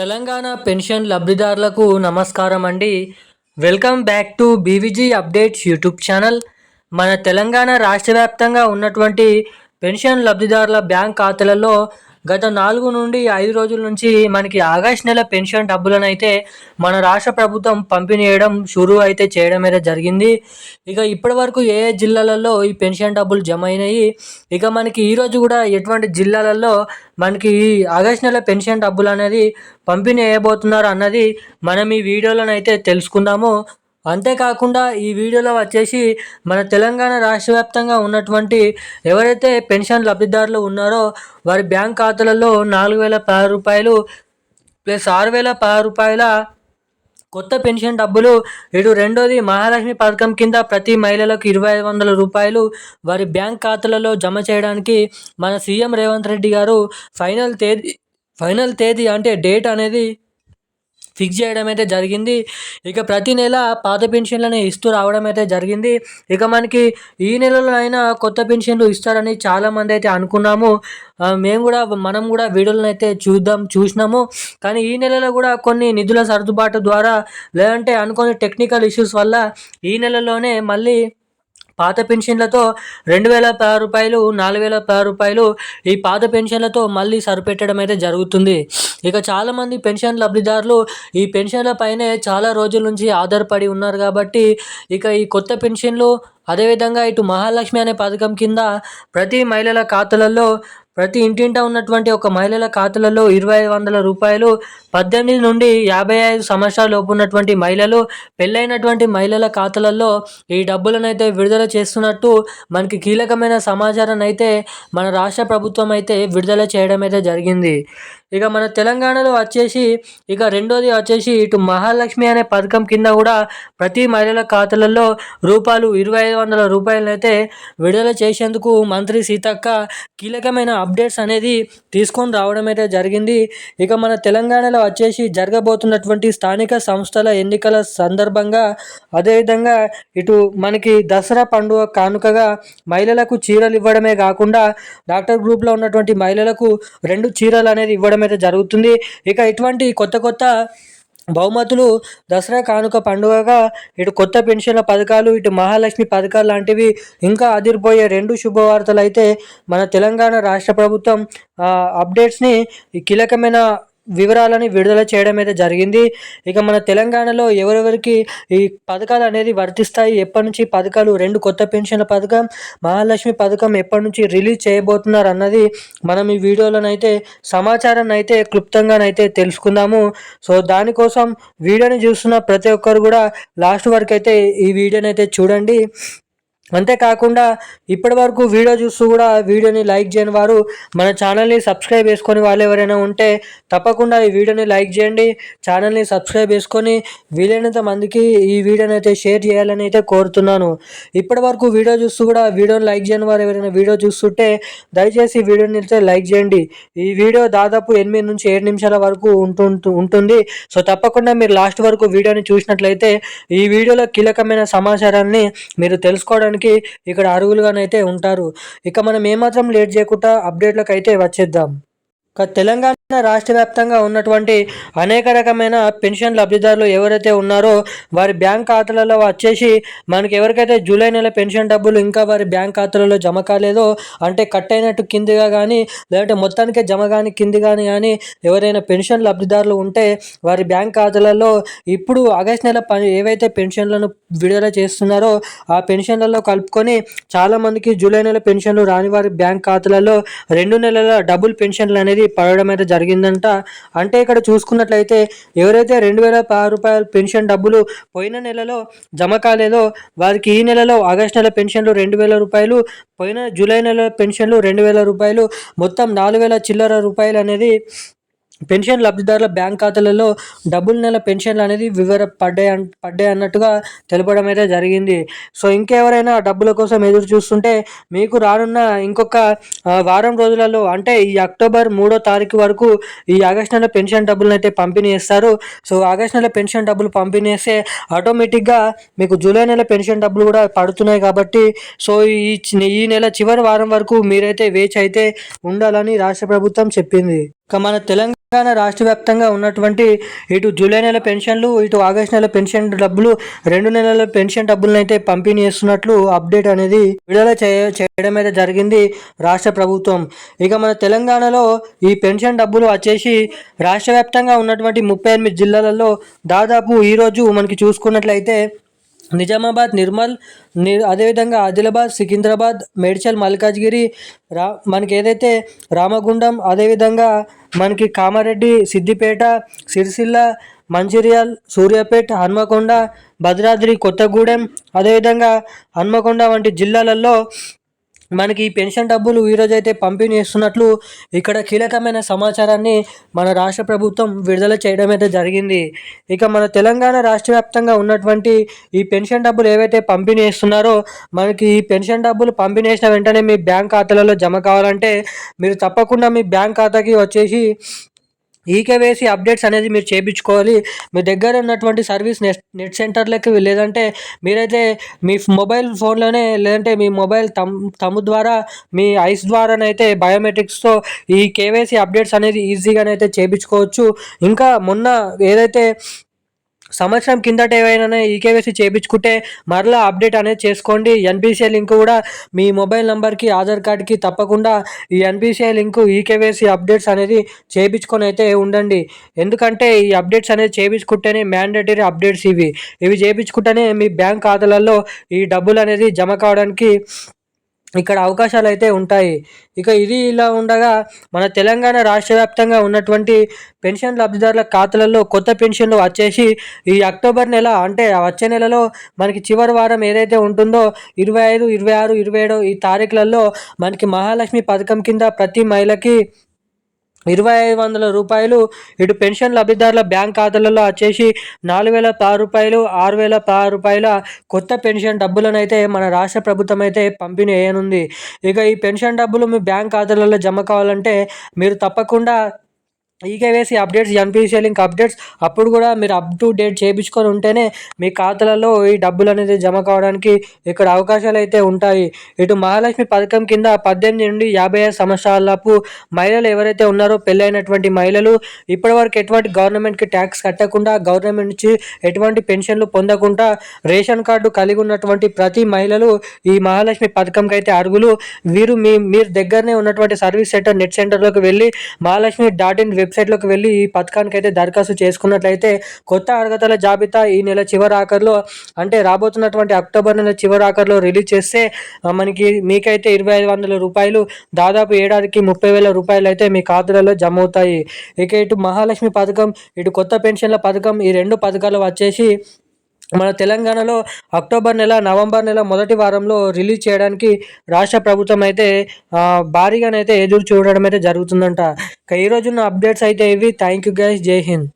Telangana pension లబ్ధిదారులకు నమస్కారం అండి welcome back to BVG updates YouTube channel. మన తెలంగాణ రాష్ట్ర వ్యాప్తంగా ఉన్నటువంటి పెన్షన్ లబ్ధిదారుల బ్యాంక్ ఖాతాలలో గత నాలుగు నుండి ఐదు రోజుల నుంచి మనకి ఆగస్ట్ నెల పెన్షన్ డబ్బులను అయితే మన రాష్ట్ర ప్రభుత్వం పంపిణీ చేయడం షురు అయితే చేయడం అయితే జరిగింది. ఇక ఇప్పటి వరకు ఏ జిల్లాలలో ఈ పెన్షన్ డబ్బులు జమ అయినాయి? ఇక మనకి ఈరోజు కూడా ఎటువంటి జిల్లాలలో మనకి ఈ ఆగస్ట్ నెల పెన్షన్ డబ్బులు అనేది పంపిణీ వేయబోతున్నారు అన్నది మనం ఈ వీడియోలోనైతే తెలుసుకుందాము. అంతేకాకుండా ఈ వీడియోలో వచ్చేసి మన తెలంగాణ రాష్ట్ర వ్యాప్తంగా ఉన్నటువంటి ఎవరైతే పెన్షన్ లబ్ధిదారులు ఉన్నారో వారి బ్యాంక్ ఖాతాలలో నాలుగు వేల పదహారు రూపాయలు ప్లస్ ఆరు వేల పది రూపాయల కొత్త పెన్షన్ డబ్బులు ఇటు రెండోది మహాలక్ష్మి పథకం కింద ప్రతి మహిళలకు ఇరవై ఐదు వందల రూపాయలు వారి బ్యాంక్ ఖాతాలలో జమ చేయడానికి మన సీఎం రేవంత్ రెడ్డి గారు ఫైనల్ తేదీ ఫైనల్ తేదీ అంటే డేట్ అనేది ఫిక్స్ చేయడం అయితే జరిగింది. ఇక ప్రతి నెల పాత పెన్షన్లను ఇస్తూ రావడం అయితే జరిగింది. ఇక మనకి ఈ నెలలో అయినా కొత్త పెన్షన్లు ఇస్తారని చాలామంది అయితే అనుకున్నాము. మేము కూడా మనం కూడా వీడియోలను అయితే చూద్దాం చూసినాము. కానీ ఈ నెలలో కూడా కొన్ని నిధుల సర్దుబాటు ద్వారా లేదంటే అనుకోని టెక్నికల్ ఇష్యూస్ వల్ల ఈ నెలలోనే మళ్ళీ పాత పెన్షన్లతో రెండు వేల పది రూపాయలు నాలుగు వేల పది రూపాయలు ఈ పాత పెన్షన్లతో మళ్ళీ సరిపెట్టడం అయితే జరుగుతుంది. ఇక చాలామంది పెన్షన్ లబ్ధిదారులు ఈ పెన్షన్ల పైనే చాలా రోజుల నుంచి ఆధారపడి ఉన్నారు కాబట్టి ఇక ఈ కొత్త పెన్షన్లు అదేవిధంగా ఇటు మహాలక్ష్మి అనే పథకం కింద ప్రతి మహిళల ఖాతాలలో ప్రతి ఇంటింట ఉన్నటువంటి ఒక మహిళల ఖాతాలలో ఇరవై ఐదు వందల రూపాయలు పద్దెనిమిది నుండి యాభై ఐదు సంవత్సరాల లోపు ఉన్నటువంటి మహిళలు పెళ్ళైనటువంటి మహిళల ఖాతాలలో ఈ డబ్బులను అయితే విడుదల చేస్తున్నట్టు మనకి కీలకమైన సమాచారాన్ని అయితే మన రాష్ట్ర ప్రభుత్వం అయితే విడుదల చేయడం అయితే జరిగింది. ఇక మన తెలంగాణలో వచ్చేసి ఇక రెండోది వచ్చేసి ఇటు మహాలక్ష్మి అనే పథకం కింద కూడా ప్రతి మహిళల ఖాతాలలో రూపాయలు ఇరవై ఐదు వందల రూపాయలైతే అయితే విడుదల చేసేందుకు మంత్రి సీతక్క కీలకమైన అప్డేట్స్ అనేది తీసుకొని రావడం అయితే జరిగింది. ఇక మన తెలంగాణలో వచ్చేసి జరగబోతున్నటువంటి స్థానిక సంస్థల ఎన్నికల సందర్భంగా అదేవిధంగా ఇటు మనకి దసరా పండుగ కానుకగా మహిళలకు చీరలు ఇవ్వడమే కాకుండా డాక్టర్ గ్రూప్లో ఉన్నటువంటి మహిళలకు రెండు చీరలు అనేది ఇవ్వడం అయితే జరుగుతుంది. ఇక ఇటువంటి కొత్త కొత్త బహుమతులు దసరా కానుక పండుగగా ఇటు కొత్త పెన్షన్ల పథకాలు ఇటు మహాలక్ష్మి పథకాలు లాంటివి ఇంకా అదిరిపోయే రెండు శుభవార్తలు అయితే మన తెలంగాణ రాష్ట్ర ప్రభుత్వం అప్డేట్స్ని కీలకమైన వివరాలని విడుదల చేయడం అయితే జరిగింది. ఇక మన తెలంగాణలో ఎవరెవరికి ఈ పథకాలు అనేది వర్తిస్తాయి? ఎప్పటి నుంచి పథకాలు? రెండు కొత్త పెన్షన్ల పథకం మహాలక్ష్మి పథకం ఎప్పటి నుంచి రిలీజ్ చేయబోతున్నారు అన్నది మనం ఈ వీడియోలోనైతే సమాచారాన్ని అయితే క్లుప్తంగానైతే తెలుసుకుందాము. సో దానికోసం వీడియోని చూస్తున్న ప్రతి ఒక్కరు కూడా లాస్ట్ వరకు అయితే ఈ వీడియోని అయితే చూడండి. అంతేకాకుండా ఇప్పటి వరకు వీడియో చూస్తూ కూడా వీడియోని లైక్ చేయని వారు మన ఛానల్ని సబ్స్క్రైబ్ చేసుకొని వాళ్ళు ఎవరైనా ఉంటే తప్పకుండా ఈ వీడియోని లైక్ చేయండి ఛానల్ని సబ్స్క్రైబ్ చేసుకొని వీలైనంత మందికి ఈ వీడియోని అయితే షేర్ చేయాలని అయితే కోరుతున్నాను. ఇప్పటి వరకు వీడియో చూస్తూ కూడా వీడియోని లైక్ చేయని వారు ఎవరైనా వీడియో చూస్తుంటే దయచేసి వీడియోని అయితే లైక్ చేయండి. ఈ వీడియో దాదాపు ఎనిమిది నుంచి ఏడు నిమిషాల వరకు ఉంటు ఉంటుంది. సో తప్పకుండా మీరు లాస్ట్ వరకు వీడియోని చూసినట్లయితే ఈ వీడియోలో కీలకమైన సమాచారాన్ని మీరు తెలుసుకోవడానికి చేయడానికి ఇక్కడ అరుగులుగానైతే ఉంటారు. ఇక మనం ఏమాత్రం లేట్ చేయకుండా అప్డేట్లకు అయితే వచ్చేద్దాం. తెలంగాణ రాష్ట్ర వ్యాప్తంగా ఉన్నటువంటి అనేక రకమైన పెన్షన్ లబ్ధిదారులు ఎవరైతే ఉన్నారో వారి బ్యాంక్ ఖాతాలలో వచ్చేసి మనకి ఎవరికైతే జూలై నెల పెన్షన్ డబ్బులు ఇంకా వారి బ్యాంక్ ఖాతాలలో జమ కాలేదో అంటే కట్ అయినట్టు కిందిగా కానీ లేదంటే మొత్తానికే జమ కానీ కింది కానీ కానీ ఎవరైనా పెన్షన్ లబ్ధిదారులు ఉంటే వారి బ్యాంక్ ఖాతాలలో ఇప్పుడు ఆగస్ట్ నెల ఏవైతే పెన్షన్లను విడుదల చేస్తున్నారో ఆ పెన్షన్లలో కలుపుకొని చాలామందికి జూలై నెల పెన్షన్లు రాని వారి బ్యాంక్ ఖాతాలలో రెండు నెలల డబుల్ పెన్షన్లు అనేది పడడం అయితే జరిగిందంట. అంటే ఇక్కడ చూసుకున్నట్లయితే ఎవరైతే రెండు వేల పది రూపాయల పెన్షన్ డబ్బులు పోయిన నెలలో జమ కాలేదో వారికి ఈ నెలలో ఆగస్టు నెల పెన్షన్లు రెండు వేల రూపాయలు పోయిన జూలై నెల పెన్షన్లు రెండు వేల రూపాయలు. మొత్తం నాలుగు వేల చిల్లర రూపాయలు అనేది పెన్షన్ లబ్ధిదారుల బ్యాంక్ ఖాతాలలో డబుల్ నెల పెన్షన్లు అనేది వివర పడ్డాయి పడ్డాయి అన్నట్టుగా తెలపడం అయితే జరిగింది. సో ఇంకెవరైనా డబ్బుల కోసం ఎదురు చూస్తుంటే మీకు రానున్న ఇంకొక వారం రోజులలో అంటే ఈ అక్టోబర్ మూడో తారీఖు వరకు ఈ ఆగస్ట్ నెల పెన్షన్ డబ్బులను అయితే పంపిణీ చేస్తారు. సో ఆగస్ట్ నెల పెన్షన్ డబ్బులు పంపిణీ చేస్తే ఆటోమేటిక్గా మీకు జూలై నెల పెన్షన్ డబ్బులు కూడా పడుతున్నాయి కాబట్టి సో ఈ ఈ నెల చివరి వారం వరకు మీరైతే వేచి అయితే ఉండాలని రాష్ట్ర ప్రభుత్వం చెప్పింది. ఇక మన తెలంగాణ రాష్ట్ర వ్యాప్తంగా ఉన్నటువంటి ఇటు జూలై నెల పెన్షన్లు ఇటు ఆగస్టు నెల పెన్షన్ డబ్బులు రెండు నెలల పెన్షన్ డబ్బులను అయితే పంపిణీ చేస్తున్నట్లు అప్డేట్ అనేది విడుదల చేయడం అయితే జరిగింది రాష్ట్ర ప్రభుత్వం. ఇక మన తెలంగాణలో ఈ పెన్షన్ డబ్బులు వచ్చేసి రాష్ట్ర వ్యాప్తంగా ఉన్నటువంటి ముప్పై ఎనిమిది జిల్లాలలో దాదాపు ఈరోజు మనకి చూసుకున్నట్లయితే నిజామాబాద్ నిర్మల్ని అదేవిధంగా ఆదిలాబాద్ సికింద్రాబాద్ మేడ్చల్ మల్కాజ్గిరి రా మనకి ఏదైతే రామగుండం అదేవిధంగా మనకి కామారెడ్డి సిద్దిపేట సిరిసిల్ల మంచిర్యాల్ సూర్యాపేట హన్మకొండ భద్రాద్రి కొత్తగూడెం అదేవిధంగా హన్మకొండ వంటి జిల్లాలలో మనకి ఈ పెన్షన్ డబ్బులు ఈరోజు అయితే పంపిణీ చేస్తున్నట్లు ఇక్కడ కీలకమైన సమాచారాన్ని మన రాష్ట్ర ప్రభుత్వం విడుదల చేయడం అయితే జరిగింది. ఇక మన తెలంగాణ రాష్ట్ర వ్యాప్తంగా ఉన్నటువంటి ఈ పెన్షన్ డబ్బులు ఏవైతే పంపిణీ చేస్తున్నారో మనకి ఈ పెన్షన్ డబ్బులు పంపిణీ చేసిన వెంటనే మీ బ్యాంక్ ఖాతాలలో జమ కావాలంటే మీరు తప్పకుండా మీ బ్యాంక్ ఖాతాకి వచ్చేసి ఈకేవేసి అప్డేట్స్ అనేది మీరు చేయించుకోవాలి మీ దగ్గర ఉన్నటువంటి సర్వీస్ నెట్ నెట్ సెంటర్లకి లేదంటే మీరైతే మీ మొబైల్ ఫోన్లోనే లేదంటే మీ మొబైల్ తమ్ తమ్ము ద్వారా మీ ఐస్ ద్వారానైతే బయోమెట్రిక్స్తో ఈ కేవైసీ అప్డేట్స్ అనేది ఈజీగానైతే చేయించుకోవచ్చు ఇంకా మొన్న ఏదైతే సంవత్సరం కిందట ఏవైనా ఈకేవైసీ చేయించుకుంటే మరలా అప్డేట్ అనేది చేసుకోండి. ఎన్పిసిఐ లింక్ కూడా మీ మొబైల్ నెంబర్కి ఆధార్ కార్డ్కి తప్పకుండా ఈ ఎన్పిసిఐ లింక్ ఈకేవైసీ అప్డేట్స్ అనేది చేయించుకొని అయితే ఉండండి. ఎందుకంటే ఈ అప్డేట్స్ అనేది చేయించుకుంటేనే మ్యాండేటరీ అప్డేట్స్ ఇవి. ఇవి చేయించుకుంటేనే మీ బ్యాంక్ ఖాతాలలో ఈ డబ్బులు అనేది జమ కావడానికి ఇక్కడ అవకాశాలు అయితే ఉంటాయి. ఇక ఇది ఇలా ఉండగా మన తెలంగాణ రాష్ట్ర వ్యాప్తంగా ఉన్నటువంటి పెన్షన్ లబ్ధిదారుల ఖాతాలలో కొత్త పెన్షన్లు వచ్చేసి ఈ అక్టోబర్ నెల అంటే వచ్చే నెలలో మనకి చివరి వారం ఏదైతే ఉంటుందో ఇరవై ఐదు ఇరవై ఆరు ఇరవై ఏడు ఈ తారీఖులలో మనకి మహాలక్ష్మి పథకం కింద ప్రతి మహిళకి ఇరవై ఐదు వందల రూపాయలు ఇటు పెన్షన్ లబ్ధిదారుల బ్యాంక్ ఖాతాలలో వచ్చేసి నాలుగు వేల పది రూపాయలు ఆరు వేల పది రూపాయల కొత్త పెన్షన్ డబ్బులను అయితే మన రాష్ట్ర ప్రభుత్వం అయితే పంపిణీ చేయనుంది. ఇక ఈ పెన్షన్ డబ్బులు మీ బ్యాంక్ ఖాతాలలో జమ కావాలంటే మీరు తప్పకుండా eKYC updates NPCI link updates అప్పుడు కూడా మీరు అప్ టు డేట్ చేయించుకొని ఉంటేనే మీ ఖాతాలలో ఈ డబ్బులు అనేది జమ కావడానికి ఇక్కడ అవకాశాలు అయితే ఉంటాయి. ఇటు మహాలక్ష్మి పథకం కింద పద్దెనిమిది నుండి యాభై ఐదు సంవత్సరాలపు మహిళలు ఎవరైతే ఉన్నారో పెళ్ళైనటువంటి మహిళలు ఇప్పటివరకు ఎటువంటి గవర్నమెంట్కి ట్యాక్స్ కట్టకుండా గవర్నమెంట్ నుంచి ఎటువంటి పెన్షన్లు పొందకుండా రేషన్ కార్డు కలిగి ఉన్నటువంటి ప్రతి మహిళలు ఈ మహాలక్ష్మి పథకంకి అయితే అరుగులు వీరు మీ మీరు దగ్గరనే ఉన్నటువంటి సర్వీస్ సెంటర్ నెట్ సెంటర్లోకి వెళ్ళి మహాలక్ష్మి డాట్ ఇన్ వెబ్ వెబ్సైట్లోకి వెళ్ళి ఈ పథకానికి అయితే దరఖాస్తు చేసుకున్నట్లయితే కొత్త అర్హతల జాబితా ఈ నెల చివరి ఆఖరిలో అంటే రాబోతున్నటువంటి అక్టోబర్ నెల చివరి ఆఖరిలో రిలీజ్ చేస్తే మనకి మీకైతే ఇరవై ఐదు వందల రూపాయలు దాదాపు ఏడాదికి ముప్పై వేల రూపాయలు అయితే మీ ఖాతాలలో జమ అవుతాయి ఇక ఇటు మహాలక్ష్మి పథకం ఇటు కొత్త పెన్షన్ల పథకం ఈ రెండు పథకాలు వచ్చేసి మన తెలంగాణలో అక్టోబర్ నెల నవంబర్ నెల మొదటి వారంలో రిలీజ్ చేయడానికి రాష్ట్ర ప్రభుత్వం అయితే భారీగానైతే ఎదురు చూడడం అయితే జరుగుతుందంట. ఇక రోజున్న అప్డేట్స్ అయితే ఇవి. థ్యాంక్ యూ గైస్ జై హింద్